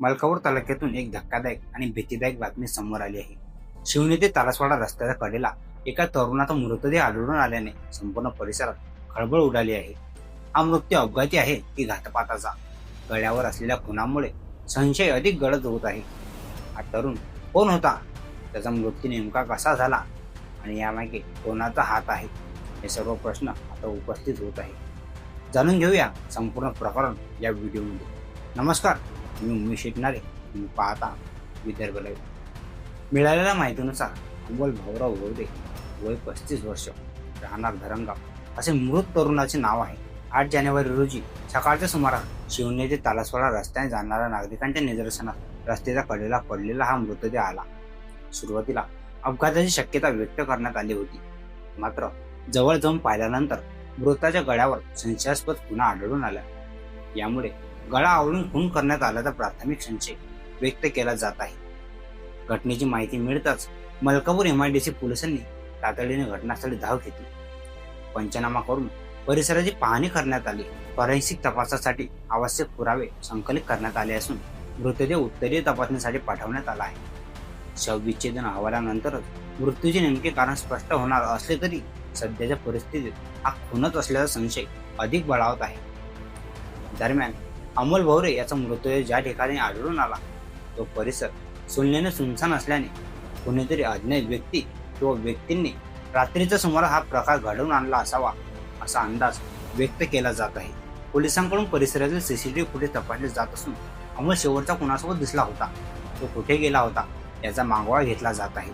मलकापूर तालुक्यातून एक धक्कादायक आणि भीतीदायक बातमी समोर आली आहे. शिवने ते तालासवाडा रस्त्याच्या कडेला एका तरुणाचा मृतदेह आढळून आल्याने संपूर्ण परिसरात खळबळ उडाली आहे. हा मृत्यू अपघाती आहे की घातपाताचा? गळ्यावर असलेल्या खुनामुळे संशय अधिक गडद होत आहे. हा तरुण कोण होता? त्याचा मृत्यू नेमका कसा झाला? आणि यामागे कोणाचा हात आहे? हे सर्व प्रश्न आता उपस्थित होत आहे जाणून घेऊया संपूर्ण प्रकरण या व्हिडिओमध्ये. नमस्कार. मी उमेश शिकणारे तुम्ही पाहता विदर्भ लाईव्ह मिळालेल्या माहितीनुसार अंबोल भाऊराव गोरदे वय पस्तीस वर्ष राहणार धरणगाव असे मृत तरुणाचे नाव आहे. आठ जानेवारी रोजी सकाळच्या सुमारास शिवने ते तालासवाडा रस्त्याने जाणाऱ्या नागरिकांच्या निदर्शनात रस्त्याच्या कडेला पडलेला हा मृतदेह आला. सुरुवातीला अपघाताची शक्यता व्यक्त करण्यात आली होती. मात्र जवळ जाऊन पाहिल्यानंतर मृताच्या गळ्यावर संशयास्पद खुणा आढळून आल्या यामुळे गळा आवळून खून करण्यात आल्याचा प्राथमिक संशय व्यक्त केला जात आहे. घटनेची माहिती मिळताच मलकापूर एमआयडीसी पोलिसांनी तातडीने घटनास्थळी धाव घेतली. पंचनामा करून परिसराची पाहणी करण्यात आली. फॉरेन्सिक तपासासाठी आवश्यक पुरावे संकलित करण्यात आले असून मृतदेह उत्तरीय तपासणीसाठी पाठवण्यात आला आहे. शवविच्छेदन अहवालानंतरच मृत्यूचे नेमके कारण स्पष्ट होणार असले तरी सध्याच्या परिस्थितीत हा खूनच असल्याचा संशय अधिक बळावत आहे. दरम्यान अमोल भवरे याचा मृतदेह ज्या ठिकाणी आढळून आला तो परिसर सुलनेने सुनसान असल्याने कोणीतरी अज्ञात व्यक्ती किंवा व्यक्तींनी रात्रीच्या सुमारास हा प्रकार घडवून आणला असावा असा अंदाज व्यक्त केला जात आहे. पोलिसांकडून परिसरातील सीसीटीव्ही फुटेज तपासले जात असून अमोल शेवटचा कुणासोबत दिसला होता तो कुठे गेला होता याचा मागोवा घेतला जात आहे.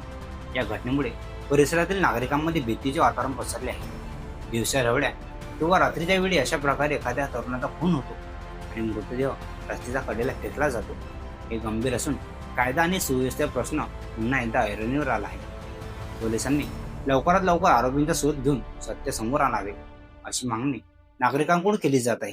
या घटनेमुळे परिसरातील नागरिकांमध्ये भीतीचे वातावरण पसरले आहे. दिवसा रवड्या किंवा रात्रीच्या वेळी अशा प्रकारे एखाद्या तरुणाचा खून होतो. आणि मृतदेह रस्त्याच्या कडेला फेकला जातो. हे गंभीर असून कायदा आणि सुव्यवस्थेचा प्रश्न पुन्हा एकदा ऐरणीवर आला आहे. पोलिसांनी लवकरात लवकर आरोपींचा शोध घेऊन सत्य समोर आणावे अशी मागणी नागरिकांकडून केली जात आहे.